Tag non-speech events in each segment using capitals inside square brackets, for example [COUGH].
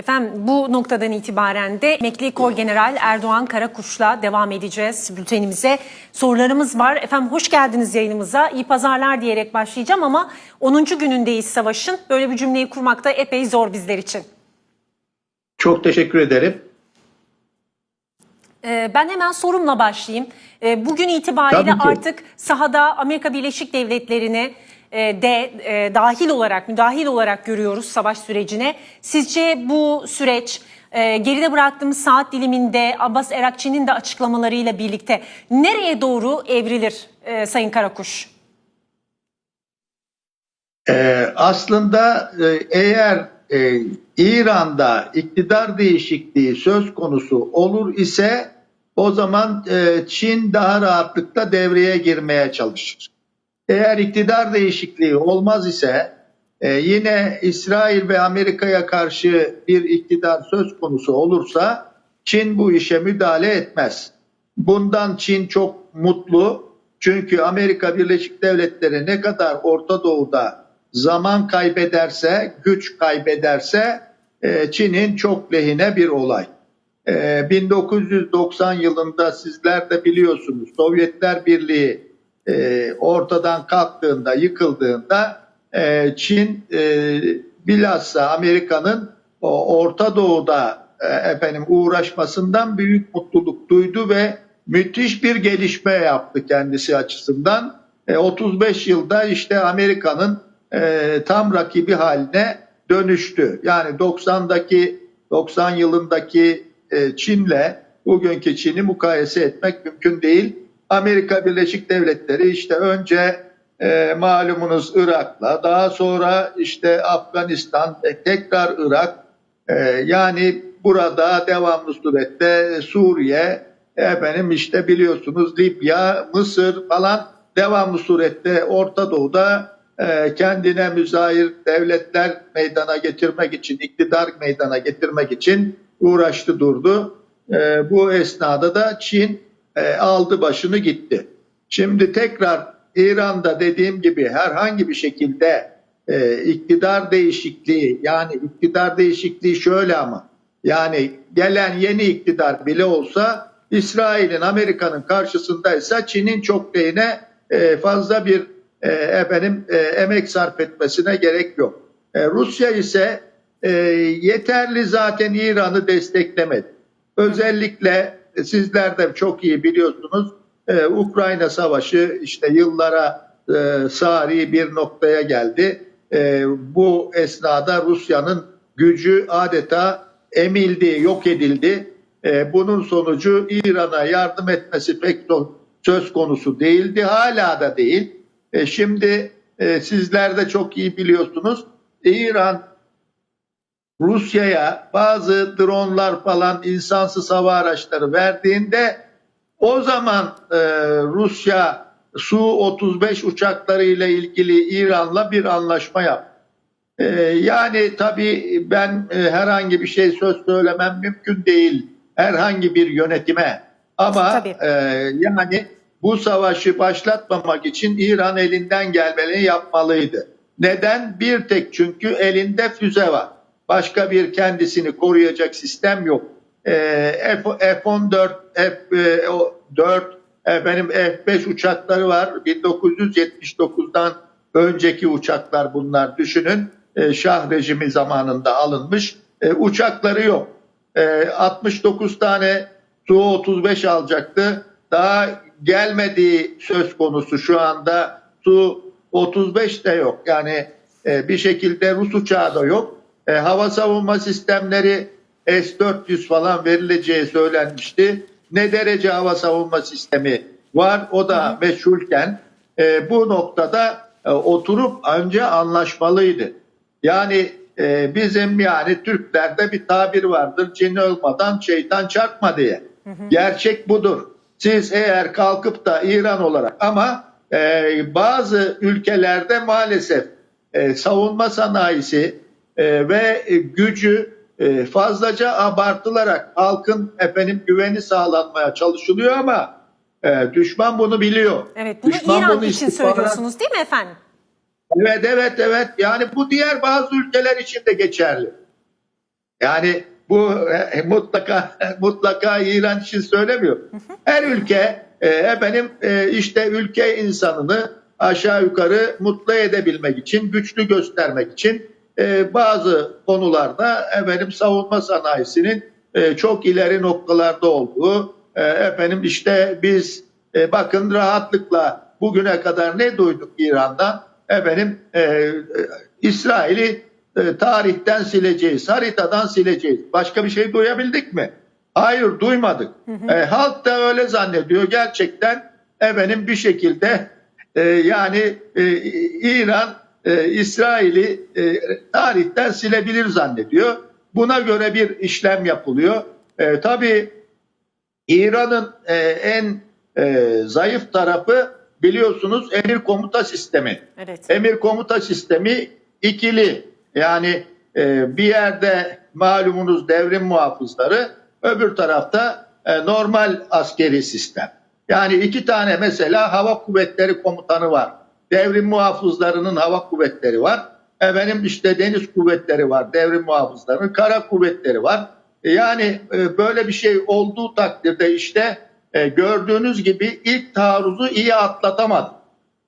Efendim bu noktadan itibaren de Emekli Kor General Erdoğan Karakuş'la devam edeceğiz bültenimize. Sorularımız var. Efendim hoş geldiniz yayınımıza. İyi pazarlar diyerek başlayacağım ama 10. günündeyiz savaşın. Böyle bir cümleyi kurmak da epey zor bizler için. Çok teşekkür ederim. Ee, Ben hemen sorumla başlayayım. Ee, Bugün itibariyle artık sahada Amerika Birleşik Devletleri'ne e, de e, dahil olarak, müdahil olarak görüyoruz savaş sürecine. Sizce bu süreç e, geride bıraktığımız saat diliminde Abbas Erakçı'nın da açıklamalarıyla birlikte nereye doğru evrilir e, Sayın Karakuş? Ee, aslında e, eğer e, İran'da iktidar değişikliği söz konusu olur ise o zaman e, Çin daha rahatlıkla devreye girmeye çalışır. Eğer iktidar değişikliği olmaz ise e, yine İsrail ve Amerika'ya karşı bir iktidar söz konusu olursa Çin bu işe müdahale etmez. Bundan Çin çok mutlu. Çünkü Amerika Birleşik Devletleri ne kadar Orta Doğu'da zaman kaybederse, güç kaybederse e, Çin'in çok lehine bir olay. E, 1990 yılında sizler de biliyorsunuz Sovyetler Birliği e, ortadan kalktığında, yıkıldığında e, Çin e, bilhassa Amerika'nın Orta Doğu'da e, efendim uğraşmasından büyük mutluluk duydu ve müthiş bir gelişme yaptı kendisi açısından. E, 35 yılda işte Amerika'nın e, tam rakibi haline dönüştü. Yani 90'daki 90 yılındaki e, Çin'le bugünkü Çin'i mukayese etmek mümkün değil. Amerika Birleşik Devletleri işte önce e, malumunuz Irak'la daha sonra işte Afganistan e, tekrar Irak e, yani burada devamlı surette Suriye efendim işte biliyorsunuz Libya, Mısır falan devamlı surette Orta Doğu'da e, kendine müzahir devletler meydana getirmek için, iktidar meydana getirmek için uğraştı durdu. E, bu esnada da Çin e, aldı başını gitti. Şimdi tekrar İran'da dediğim gibi herhangi bir şekilde e, iktidar değişikliği yani iktidar değişikliği şöyle ama yani gelen yeni iktidar bile olsa İsrail'in Amerika'nın karşısındaysa Çin'in çok lehine fazla bir e, efendim emek sarf etmesine gerek yok. Rusya ise yeterli zaten İran'ı desteklemedi. Özellikle sizler de çok iyi biliyorsunuz e, Ukrayna Savaşı işte yıllara e, sari bir noktaya geldi. E, bu esnada Rusya'nın gücü adeta emildi, yok edildi. E, bunun sonucu İran'a yardım etmesi pek söz konusu değildi. Hala da değil. E, şimdi e, sizler de çok iyi biliyorsunuz. İran Rusya'ya bazı dronlar falan insansız hava araçları verdiğinde o zaman e, Rusya Su-35 uçakları ile ilgili İran'la bir anlaşma yaptı. E, yani tabii ben e, herhangi bir şey söz söylemem mümkün değil herhangi bir yönetime. Ama Tabii. e, yani bu savaşı başlatmamak için İran elinden gelmeni yapmalıydı. Neden? Bir tek çünkü elinde füze var. Başka bir kendisini koruyacak sistem yok. E, F, F-14, F-4, efendim F-5 uçakları var. 1979'dan önceki uçaklar bunlar düşünün. E, Şah rejimi zamanında alınmış. E, uçakları yok. E, 69 tane Su-35 alacaktı. Daha gelmediği söz konusu şu anda Su-35 de yok. Yani e, bir şekilde Rus uçağı da yok. E, hava savunma sistemleri S-400 falan verileceği söylenmişti. Ne derece hava savunma sistemi var o da meşhurken e, bu noktada e, oturup önce anlaşmalıydı. Yani e, bizim yani Türklerde bir tabir vardır cin olmadan şeytan çarpma diye. Gerçek budur. Siz eğer kalkıp da İran olarak ama e, bazı ülkelerde maalesef e, savunma sanayisi e, ve e, gücü e, fazlaca abartılarak halkın efendim güveni sağlanmaya çalışılıyor ama e, düşman bunu biliyor. Evet bunu Düşman İran bunu için istihbarat- söylüyorsunuz değil mi efendim? Evet evet evet yani bu diğer bazı ülkeler için de geçerli. Yani bu e, mutlaka [LAUGHS] mutlaka İran için söylemiyor. Her ülke e, efendim e, işte ülke insanını aşağı yukarı mutlu edebilmek için, güçlü göstermek için e, bazı konularda efendim savunma sanayisinin e, çok ileri noktalarda olduğu e, efendim işte biz e, bakın rahatlıkla bugüne kadar ne duyduk İran'dan efendim e, e, İsrail'i e, tarihten sileceğiz, haritadan sileceğiz. Başka bir şey duyabildik mi? Hayır duymadık. E, halk da öyle zannediyor. Gerçekten efendim bir şekilde e, yani e, İran e, İsrail'i e, tarihten silebilir zannediyor. Buna göre bir işlem yapılıyor. E, tabii İran'ın e, en e, zayıf tarafı biliyorsunuz emir komuta sistemi. Evet. Emir komuta sistemi ikili. Yani e, bir yerde malumunuz devrim muhafızları, öbür tarafta e, normal askeri sistem. Yani iki tane mesela hava kuvvetleri komutanı var. Devrim muhafızlarının hava kuvvetleri var. Efendim işte deniz kuvvetleri var. Devrim muhafızlarının kara kuvvetleri var. E, Yani e, böyle bir şey olduğu takdirde işte e, gördüğünüz gibi ilk taarruzu iyi atlatamadı.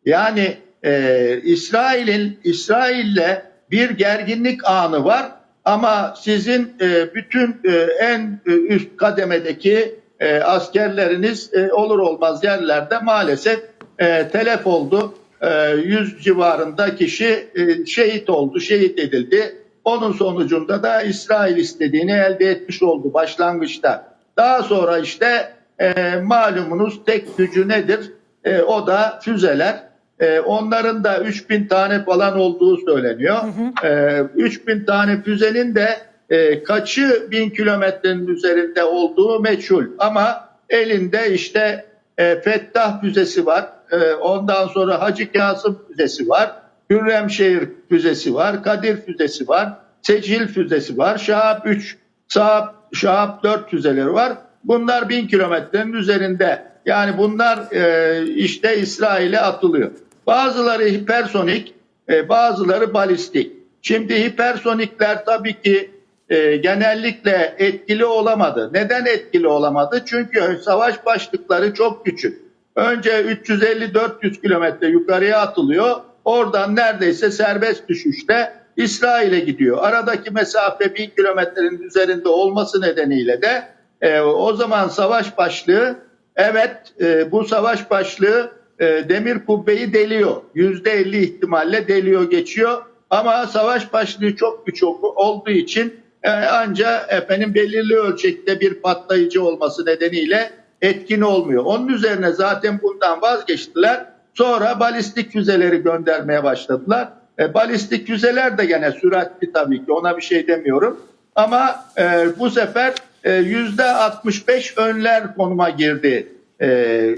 Yani e, İsrail'in İsrail'le bir gerginlik anı var ama sizin e, bütün e, en üst kademedeki e, askerleriniz e, olur olmaz yerlerde maalesef e, telef oldu. E, 100 civarında kişi e, şehit oldu, şehit edildi. Onun sonucunda da İsrail istediğini elde etmiş oldu başlangıçta. Daha sonra işte e, malumunuz tek gücü nedir? E, o da füzeler. E, onların da 3000 tane falan olduğu söyleniyor. E, 3000 tane füzenin de e, kaçı bin kilometrenin üzerinde olduğu meçhul. Ama elinde işte e, Fettah füzesi var. E, ondan sonra Hacı Kasım füzesi var. Hürremşehir füzesi var. Kadir füzesi var. Secil füzesi var. Şahap 3, Şahap, Şahap 4 füzeleri var. Bunlar bin kilometrenin üzerinde. Yani bunlar e, işte İsrail'e atılıyor. Bazıları hipersonik, e, bazıları balistik. Şimdi hipersonikler tabii ki e, genellikle etkili olamadı. Neden etkili olamadı? Çünkü savaş başlıkları çok küçük. Önce 350-400 kilometre yukarıya atılıyor. Oradan neredeyse serbest düşüşte İsrail'e gidiyor. Aradaki mesafe 1000 kilometrenin üzerinde olması nedeniyle de e, o zaman savaş başlığı evet e, bu savaş başlığı e, demir kubbeyi deliyor. %50 ihtimalle deliyor geçiyor. Ama savaş başlığı çok küçük olduğu için e, anca efendim belirli ölçekte bir patlayıcı olması nedeniyle etkin olmuyor. Onun üzerine zaten bundan vazgeçtiler. Sonra balistik füzeleri göndermeye başladılar. E, balistik füzeler de gene süratli tabii ki ona bir şey demiyorum. Ama e, bu sefer e, yüzde 65 önler konuma girdi e,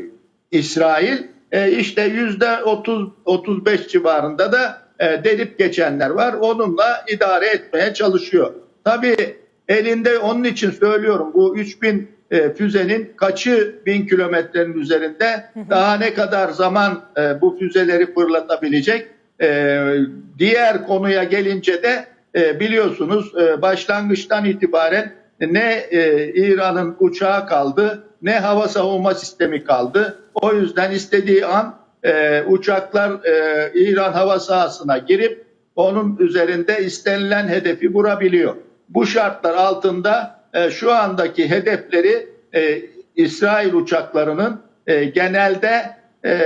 İsrail. E, işte yüzde 30 35 civarında da e, delip geçenler var. Onunla idare etmeye çalışıyor. Tabii elinde onun için söylüyorum bu 3000 e, füzenin kaçı bin kilometrenin üzerinde daha ne kadar zaman e, bu füzeleri fırlatabilecek? E, diğer konuya gelince de e, biliyorsunuz e, başlangıçtan itibaren ne e, İran'ın uçağı kaldı ne hava savunma sistemi kaldı. O yüzden istediği an e, uçaklar e, İran hava sahasına girip onun üzerinde istenilen hedefi vurabiliyor. Bu şartlar altında e, şu andaki hedefleri e, İsrail uçaklarının e, genelde e,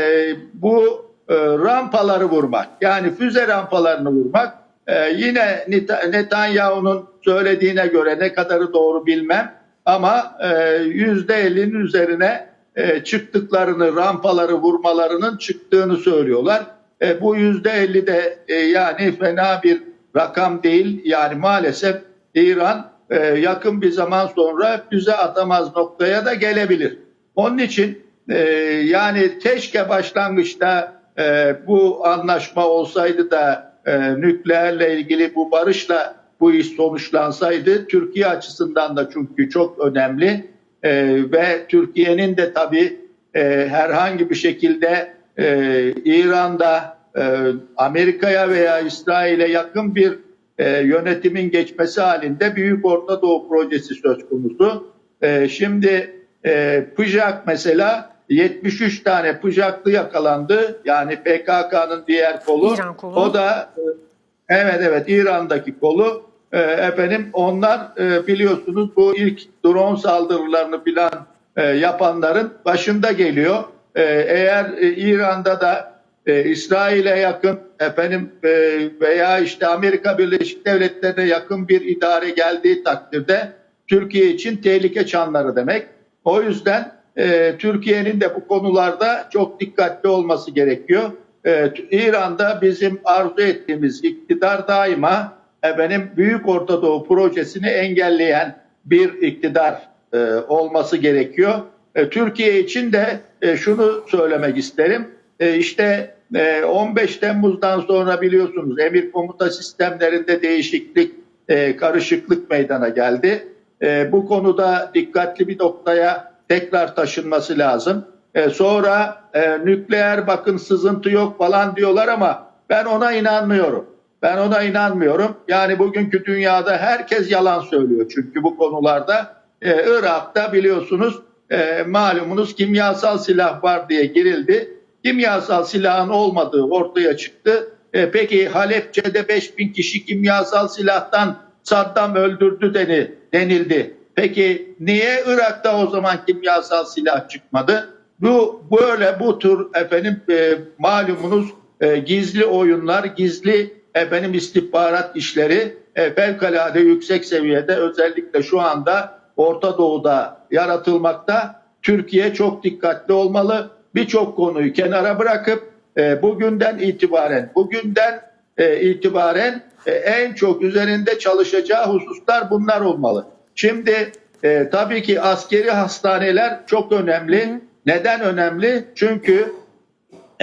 bu e, rampaları vurmak. Yani füze rampalarını vurmak. E, yine Neta- Netanyahu'nun söylediğine göre ne kadarı doğru bilmem ama e, yüzde 50'nin üzerine e, çıktıklarını, rampaları vurmalarının çıktığını söylüyorlar. E, bu yüzde 50 de e, yani fena bir rakam değil. Yani maalesef İran e, yakın bir zaman sonra füze atamaz noktaya da gelebilir. Onun için e, yani keşke başlangıçta e, bu anlaşma olsaydı da e, nükleerle ilgili bu barışla bu iş sonuçlansaydı Türkiye açısından da çünkü çok önemli E, ve Türkiye'nin de tabii e, herhangi bir şekilde e, İran'da e, Amerika'ya veya İsrail'e yakın bir e, yönetimin geçmesi halinde Büyük Orta Doğu Projesi söz konusu. E, şimdi e, Pıjak mesela 73 tane Pıjaklı yakalandı. Yani PKK'nın diğer kolu. İran kolu. O da e, evet evet İran'daki kolu. E, efendim onlar e, biliyorsunuz bu ilk drone saldırılarını plan e, yapanların başında geliyor. E, eğer e, İran'da da e, İsrail'e yakın efendim e, veya işte Amerika Birleşik Devletleri'ne yakın bir idare geldiği takdirde Türkiye için tehlike çanları demek. O yüzden e, Türkiye'nin de bu konularda çok dikkatli olması gerekiyor. E, İran'da bizim arzu ettiğimiz iktidar daima efendim Büyük Orta Doğu projesini engelleyen bir iktidar e, olması gerekiyor. E, Türkiye için de e, şunu söylemek isterim. E, işte e, 15 Temmuz'dan sonra biliyorsunuz emir komuta sistemlerinde değişiklik, e, karışıklık meydana geldi. E, bu konuda dikkatli bir noktaya tekrar taşınması lazım. E, sonra e, nükleer bakın sızıntı yok falan diyorlar ama ben ona inanmıyorum. Ben ona inanmıyorum. Yani bugünkü dünyada herkes yalan söylüyor çünkü bu konularda. E, Irak'ta biliyorsunuz e, malumunuz kimyasal silah var diye girildi. Kimyasal silahın olmadığı ortaya çıktı. E, peki Halepçe'de 5000 kişi kimyasal silahtan Saddam öldürdü deni, denildi. Peki niye Irak'ta o zaman kimyasal silah çıkmadı? Bu böyle bu tür efendim e, malumunuz e, gizli oyunlar, gizli efendim istihbarat işleri e, fevkalade yüksek seviyede özellikle şu anda Orta Doğu'da yaratılmakta. Türkiye çok dikkatli olmalı. Birçok konuyu kenara bırakıp e, bugünden itibaren bugünden e, itibaren e, en çok üzerinde çalışacağı hususlar bunlar olmalı. Şimdi e, tabii ki askeri hastaneler çok önemli. Neden önemli? Çünkü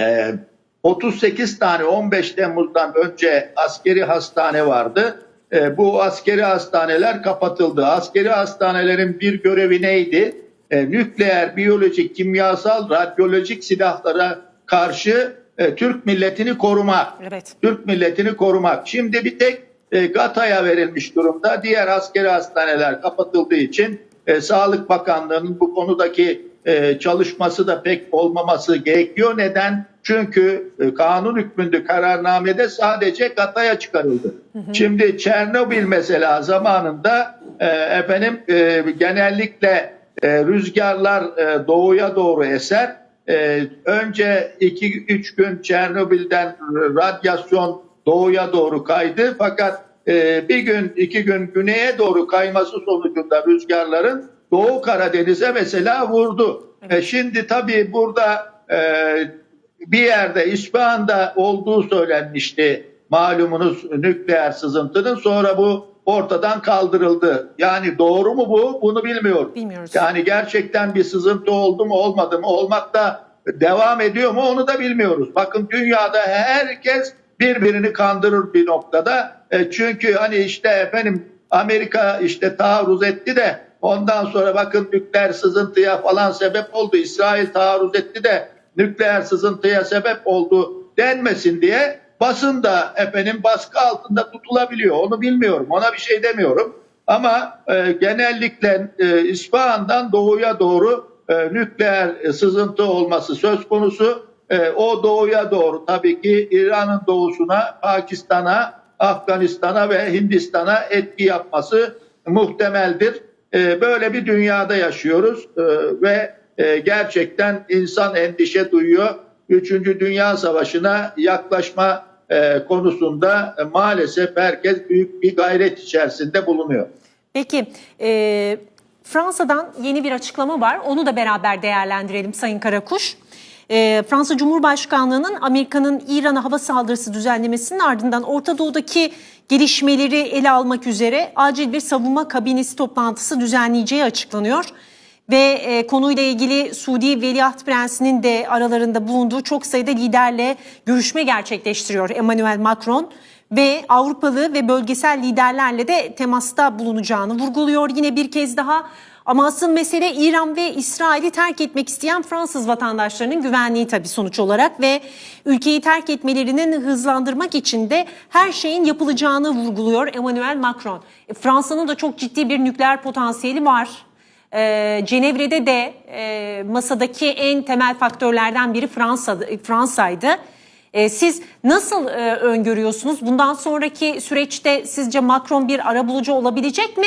e, 38 tane 15 Temmuz'dan önce askeri hastane vardı. E, bu askeri hastaneler kapatıldı. Askeri hastanelerin bir görevi neydi? E, nükleer, biyolojik, kimyasal, radyolojik silahlara karşı e, Türk milletini korumak. Evet. Türk milletini korumak. Şimdi bir tek e, GATA'ya verilmiş durumda. Diğer askeri hastaneler kapatıldığı için e, Sağlık Bakanlığı'nın bu konudaki e, çalışması da pek olmaması gerekiyor. Neden? Çünkü e, kanun hükmünde kararnamede sadece GATA'ya çıkarıldı. Şimdi Çernobil mesela zamanında e, efendim e, genellikle e, rüzgarlar e, doğuya doğru eser. E, önce 2-3 gün Çernobil'den radyasyon doğuya doğru kaydı. Fakat e, bir gün iki gün güneye doğru kayması sonucunda rüzgarların Doğu Karadeniz'e mesela vurdu. E, şimdi tabii burada e, bir yerde İsfahan'da olduğu söylenmişti malumunuz nükleer sızıntının sonra bu ortadan kaldırıldı. Yani doğru mu bu? Bunu bilmiyorum. Bilmiyoruz. Yani gerçekten bir sızıntı oldu mu olmadı mı olmakta devam ediyor mu onu da bilmiyoruz. Bakın dünyada herkes birbirini kandırır bir noktada. E, çünkü hani işte efendim Amerika işte taarruz etti de ondan sonra bakın nükleer sızıntıya falan sebep oldu. İsrail taarruz etti de nükleer sızıntıya sebep oldu denmesin diye basın da efendim baskı altında tutulabiliyor. Onu bilmiyorum. Ona bir şey demiyorum. Ama e, genellikle e, İsfahan'dan doğuya doğru e, nükleer e, sızıntı olması söz konusu. E, o doğuya doğru tabii ki İran'ın doğusuna, Pakistan'a, Afganistan'a ve Hindistan'a etki yapması muhtemeldir. E, böyle bir dünyada yaşıyoruz e, ve e, gerçekten insan endişe duyuyor. Üçüncü Dünya Savaşı'na yaklaşma e, konusunda e, maalesef herkes büyük bir gayret içerisinde bulunuyor. Peki e, Fransa'dan yeni bir açıklama var. Onu da beraber değerlendirelim Sayın Karakuş. E, Fransa Cumhurbaşkanlığı'nın Amerika'nın İran'a hava saldırısı düzenlemesinin ardından Orta Doğu'daki gelişmeleri ele almak üzere acil bir savunma kabinesi toplantısı düzenleyeceği açıklanıyor. Ve e, konuyla ilgili Suudi Veliaht Prensi'nin de aralarında bulunduğu çok sayıda liderle görüşme gerçekleştiriyor Emmanuel Macron. ve Avrupalı ve bölgesel liderlerle de temasta bulunacağını vurguluyor yine bir kez daha. Ama asıl mesele İran ve İsrail'i terk etmek isteyen Fransız vatandaşlarının güvenliği tabii sonuç olarak ve ülkeyi terk etmelerinin hızlandırmak için de her şeyin yapılacağını vurguluyor Emmanuel Macron. E, Fransa'nın da çok ciddi bir nükleer potansiyeli var. E, Cenevre'de de e, masadaki en temel faktörlerden biri Fransa Fransa'ydı. E, siz nasıl e, öngörüyorsunuz? Bundan sonraki süreçte sizce Macron bir arabulucu olabilecek mi?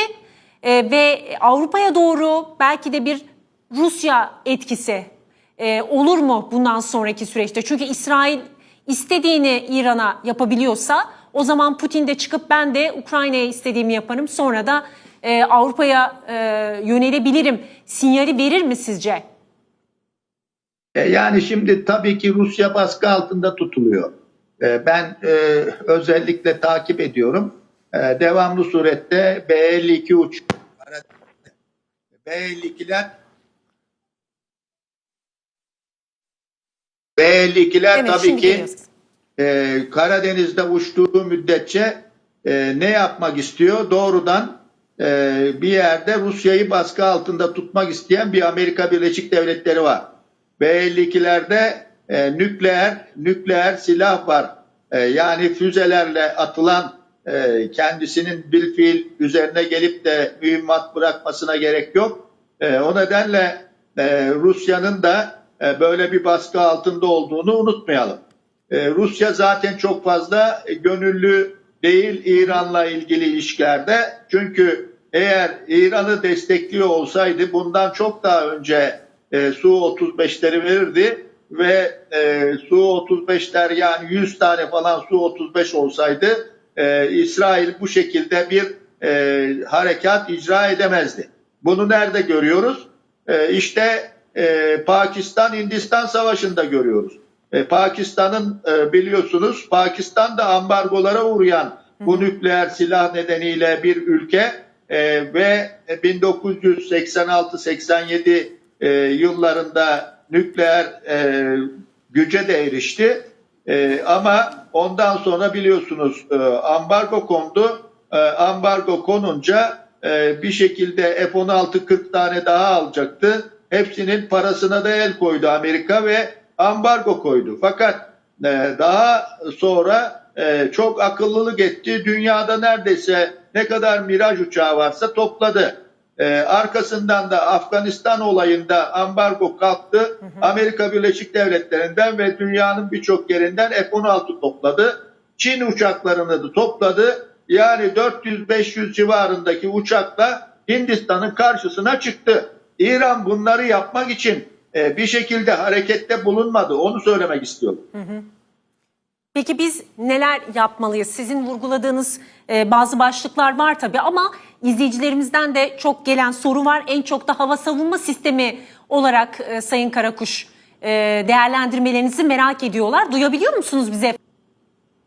E, ve Avrupa'ya doğru belki de bir Rusya etkisi e, olur mu bundan sonraki süreçte? Çünkü İsrail istediğini İran'a yapabiliyorsa o zaman Putin de çıkıp ben de Ukrayna'ya istediğimi yaparım sonra da e, Avrupa'ya e, yönelebilirim sinyali verir mi sizce? E, Yani şimdi tabii ki Rusya baskı altında tutuluyor. E, Ben e, özellikle takip ediyorum. E, Devamlı surette B-52 uç. B-52'ler B-52'ler Evet, tabii ki geliyoruz. e, Karadeniz'de uçtuğu müddetçe e, ne yapmak istiyor? Doğrudan bir yerde Rusya'yı baskı altında tutmak isteyen bir Amerika Birleşik Devletleri var. B-52'lerde e, nükleer nükleer silah var. E, yani füzelerle atılan e, kendisinin bir fiil üzerine gelip de mühimmat bırakmasına gerek yok. E, o nedenle e, Rusya'nın da e, böyle bir baskı altında olduğunu unutmayalım. Ee, Rusya zaten çok fazla e, gönüllü değil İran'la ilgili ilişkilerde. Çünkü eğer İran'ı destekliyor olsaydı bundan çok daha önce e, Su-35'leri verirdi ve e, Su-35'ler yani 100 tane falan Su-35 olsaydı e, İsrail bu şekilde bir e, harekat icra edemezdi. Bunu nerede görüyoruz? E, işte e, Pakistan-Hindistan savaşında görüyoruz. E, Pakistan'ın e, biliyorsunuz Pakistan da ambargolara uğrayan bu nükleer silah nedeniyle bir ülke e, ve 1986-87 e, yıllarında nükleer e, güce de erişti. E, ama ondan sonra biliyorsunuz e, ambargo kondu. E, ambargo konunca e, bir şekilde F-16 40 tane daha alacaktı. Hepsinin parasına da el koydu Amerika ve ambargo koydu. Fakat e, daha sonra e, çok akıllılık etti. Dünyada neredeyse ne kadar Miraj uçağı varsa topladı. E, arkasından da Afganistan olayında ambargo kalktı. Amerika Birleşik Devletleri'nden ve dünyanın birçok yerinden F-16 topladı. Çin uçaklarını da topladı. Yani 400-500 civarındaki uçakla Hindistan'ın karşısına çıktı. İran bunları yapmak için e, bir şekilde harekette bulunmadı. Onu söylemek istiyorum. Peki biz neler yapmalıyız? Sizin vurguladığınız e, bazı başlıklar var tabii ama izleyicilerimizden de çok gelen soru var. En çok da hava savunma sistemi olarak e, Sayın Karakuş e, değerlendirmelerinizi merak ediyorlar. Duyabiliyor musunuz bize?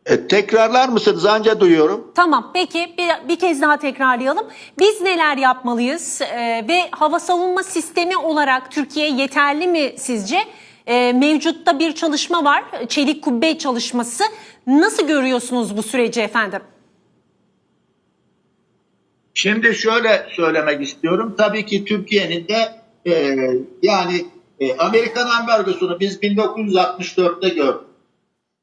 E, tekrarlar mısınız? Anca duyuyorum. Tamam peki bir, bir kez daha tekrarlayalım. Biz neler yapmalıyız E, ve hava savunma sistemi olarak Türkiye yeterli mi sizce? E, mevcutta bir çalışma var, çelik kubbe çalışması. Nasıl görüyorsunuz bu süreci efendim? Şimdi şöyle söylemek istiyorum. Tabii ki Türkiye'nin de e, yani e, Amerikan ambargosunu biz 1964'te gördük.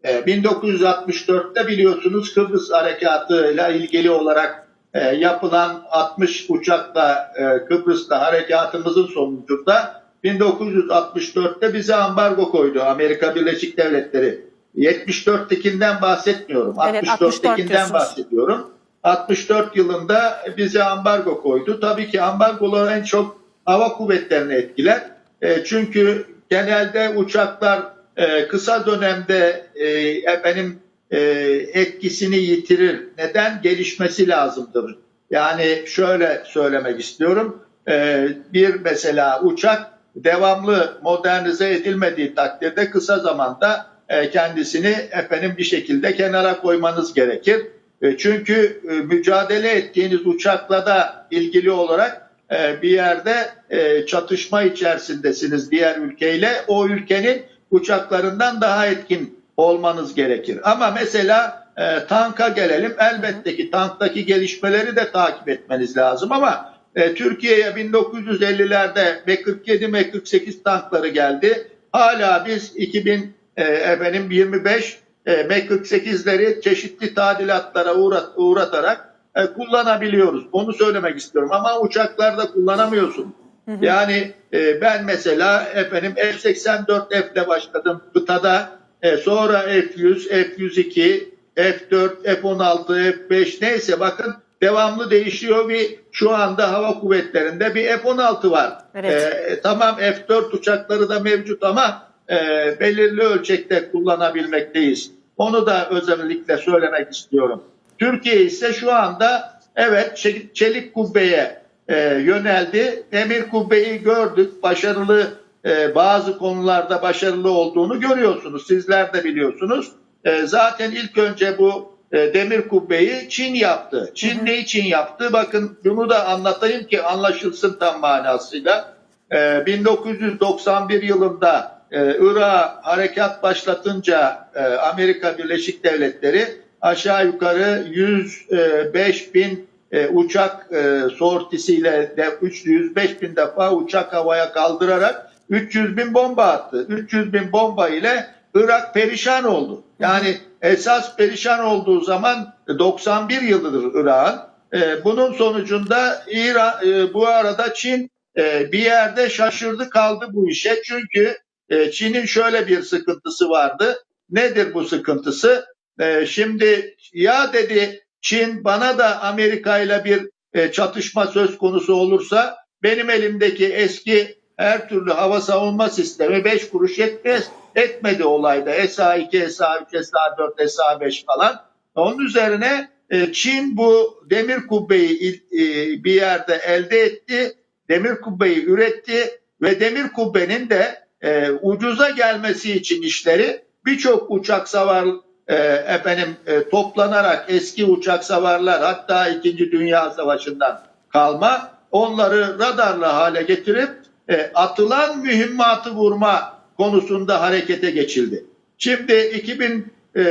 E, 1964'te biliyorsunuz Kıbrıs Harekatı'yla ilgili olarak e, yapılan 60 uçakla e, Kıbrıs'ta harekatımızın sonucunda 1964'te bize ambargo koydu Amerika Birleşik Devletleri. 74'tekinden bahsetmiyorum. Evet, 64'tekinden 64 diyorsunuz. bahsediyorum. 64 yılında bize ambargo koydu. Tabii ki ambargolar en çok hava kuvvetlerini etkiler. E, çünkü genelde uçaklar e, kısa dönemde e, efendim e, etkisini yitirir. Neden? Gelişmesi lazımdır. Yani şöyle söylemek istiyorum. E, bir mesela uçak devamlı modernize edilmediği takdirde kısa zamanda e, kendisini efendim bir şekilde kenara koymanız gerekir. E, Çünkü e, mücadele ettiğiniz uçakla da ilgili olarak bir yerde çatışma içerisindesiniz diğer ülkeyle. O ülkenin uçaklarından daha etkin olmanız gerekir. Ama mesela tanka gelelim. Elbette ki tanktaki gelişmeleri de takip etmeniz lazım ama e, Türkiye'ye 1950'lerde M47, M48 tankları geldi. Hala biz 2000 e, efendim 25 e, M48'leri çeşitli tadilatlara uğrat, uğratarak e, kullanabiliyoruz. Onu söylemek istiyorum ama uçaklarda kullanamıyorsun. Yani e, ben mesela efendim F-84 F'le başladım kıtada. E, sonra F-100, F-102, F-4, F-16, F-5 neyse bakın devamlı değişiyor bir şu anda hava kuvvetlerinde bir F-16 var. Evet. E, tamam F-4 uçakları da mevcut ama e, belirli ölçekte kullanabilmekteyiz. Onu da özellikle söylemek istiyorum. Türkiye ise şu anda evet çe- çelik kubbeye e, yöneldi. Demir kubbeyi gördük. Başarılı e, bazı konularda başarılı olduğunu görüyorsunuz. Sizler de biliyorsunuz. E, zaten ilk önce bu e, demir kubbeyi Çin yaptı. Çin ne için yaptı? Bakın bunu da anlatayım ki anlaşılsın tam manasıyla. E, 1991 yılında e, Irak'a harekat başlatınca e, Amerika Birleşik Devletleri aşağı yukarı 105 bin e, uçak e, sortisiyle de 305 bin defa uçak havaya kaldırarak 300 bin bomba attı. 300 bin bomba ile Irak perişan oldu. Yani esas perişan olduğu zaman 91 yılıdır Irak'ın. E, bunun sonucunda İran, e, bu arada Çin e, bir yerde şaşırdı kaldı bu işe. Çünkü e, Çin'in şöyle bir sıkıntısı vardı. Nedir bu sıkıntısı? E, şimdi ya dedi Çin bana da Amerika ile bir e, çatışma söz konusu olursa benim elimdeki eski her türlü hava savunma sistemi 5 kuruş yetmez. Etmedi olayda. SA2, SA3, SA4, SA5 falan. Onun üzerine e, Çin bu demir kubbeyi e, bir yerde elde etti. Demir kubbeyi üretti ve demir kubbenin de e, ucuza gelmesi için işleri birçok uçak savar efendim toplanarak eski uçak savarlar hatta 2. Dünya Savaşı'ndan kalma onları radarla hale getirip atılan mühimmatı vurma konusunda harekete geçildi. Şimdi 2000 e,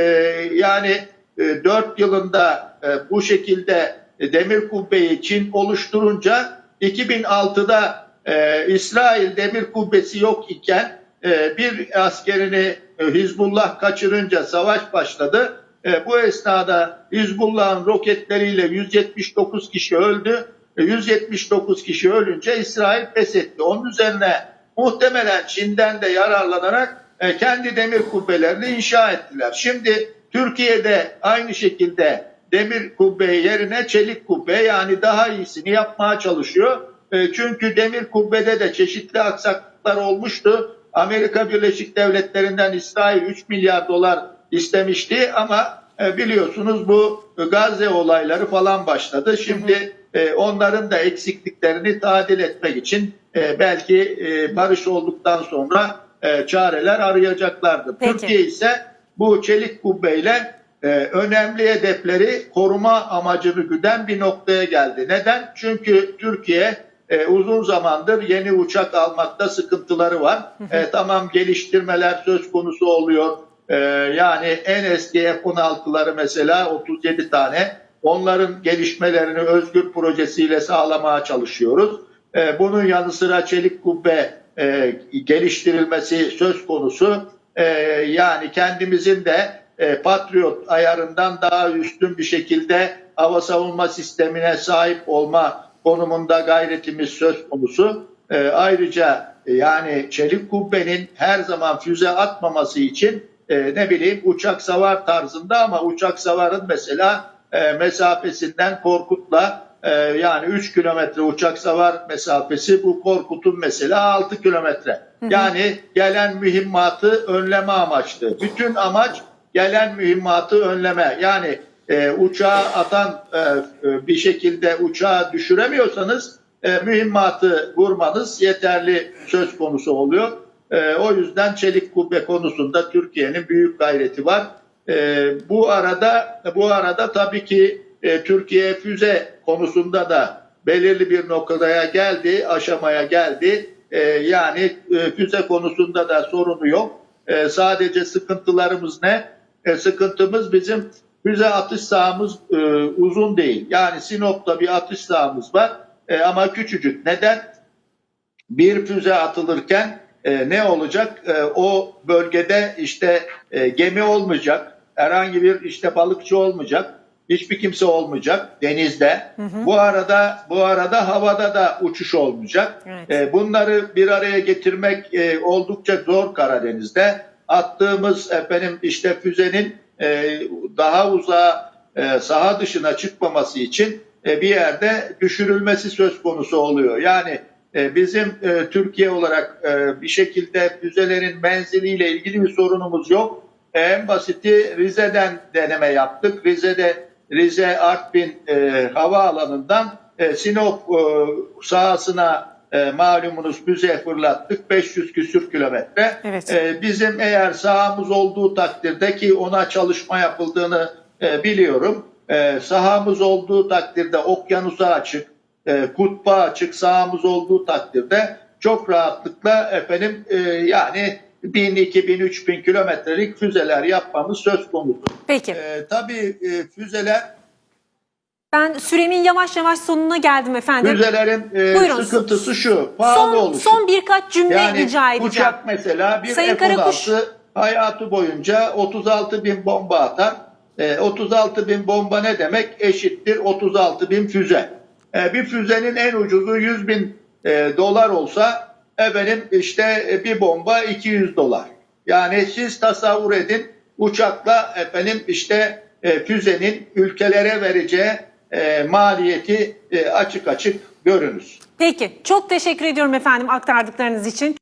yani e, 4 yılında e, bu şekilde demir kubbeyi Çin oluşturunca 2006'da e, İsrail demir kubbesi yok iken e, bir askerini e, Hizbullah kaçırınca savaş başladı. E, bu esnada Hizbullah'ın roketleriyle 179 kişi öldü. E, 179 kişi ölünce İsrail pes etti. Onun üzerine muhtemelen Çin'den de yararlanarak e, kendi demir kubbelerini inşa ettiler. Şimdi Türkiye'de aynı şekilde demir kubbe yerine çelik kubbe yani daha iyisini yapmaya çalışıyor. E, çünkü demir kubbede de çeşitli aksaklıklar olmuştu. Amerika Birleşik Devletleri'nden İsrail 3 milyar dolar istemişti ama e, biliyorsunuz bu Gazze olayları falan başladı. Şimdi e, onların da eksikliklerini tadil etmek için e, belki e, barış olduktan sonra e, çareler arayacaklardır. Peki. Türkiye ise bu çelik kubbeyle e, önemli hedefleri koruma amacını güden bir noktaya geldi. Neden? Çünkü Türkiye e, uzun zamandır yeni uçak almakta sıkıntıları var. E, tamam geliştirmeler söz konusu oluyor. E, yani en eski F-16'ları mesela 37 tane. Onların gelişmelerini Özgür projesiyle sağlamaya çalışıyoruz. E, bunun yanı sıra çelik kubbe e, geliştirilmesi söz konusu. E, yani kendimizin de e, Patriot ayarından daha üstün bir şekilde hava savunma sistemine sahip olma konumunda gayretimiz söz konusu. Ayrıca yani çelik kubbenin her zaman füze atmaması için ne bileyim uçak savar tarzında ama uçak savarın mesela mesafesinden Korkut'la e, yani 3 kilometre uçak savar mesafesi bu Korkut'un mesela 6 kilometre. Yani gelen mühimmatı önleme amaçlı. Bütün amaç gelen mühimmatı önleme. Yani e, uçağı atan e, e, bir şekilde uçağı düşüremiyorsanız e, mühimmatı vurmanız yeterli söz konusu oluyor. E, o yüzden çelik kubbe konusunda Türkiye'nin büyük gayreti var. E, bu arada bu arada tabii ki e, Türkiye füze konusunda da belirli bir noktaya geldi, aşamaya geldi. E, yani e, füze konusunda da sorunu yok. E, sadece sıkıntılarımız ne? E, sıkıntımız bizim füze atış sahamız e, uzun değil. Yani Sinop'ta bir atış sahamız var e, ama küçücük. Neden? bir füze atılırken e, ne olacak? E, o bölgede işte e, gemi olmayacak, herhangi bir işte balıkçı olmayacak, hiçbir kimse olmayacak denizde. Bu arada bu arada havada da uçuş olmayacak. Evet. E, bunları bir araya getirmek e, oldukça zor Karadeniz'de. Attığımız efendim işte füzenin e, daha uzağa e, saha dışına çıkmaması için e, bir yerde düşürülmesi söz konusu oluyor. Yani e, bizim e, Türkiye olarak e, bir şekilde füzelerin menziliyle ilgili bir sorunumuz yok. En basiti Rize'den deneme yaptık. Rize'de Rize Artvin e, havaalanından e, Sinop e, sahasına e, malumunuz füze fırlattık 500 küsür kilometre. Evet. E, bizim eğer sahamız olduğu takdirde ki ona çalışma yapıldığını e, biliyorum. E, sahamız olduğu takdirde okyanusa açık, e, kutba açık sahamız olduğu takdirde çok rahatlıkla efendim e, yani 1000, 2000, 3000 kilometrelik füzeler yapmamız söz konusu. Peki. E, tabii e, füzeler Ben süremin yavaş yavaş sonuna geldim efendim. füzelerin e, Buyurun. sıkıntısı şu pahalı Son, oluşu. son birkaç cümle Yani rica edeceğim. uçak mesela bir Sayın F-16 Karakuş. hayatı boyunca 36 bin bomba atar. E, 36 bin bomba ne demek? Eşittir 36 bin füze. E, bir füzenin en ucuzu 100 bin e, dolar olsa efendim işte e, bir bomba 200 dolar. Yani siz tasavvur edin uçakla efendim işte e, füzenin ülkelere vereceği e, maliyeti e, açık açık görünüz. Peki. Çok teşekkür ediyorum efendim aktardıklarınız için.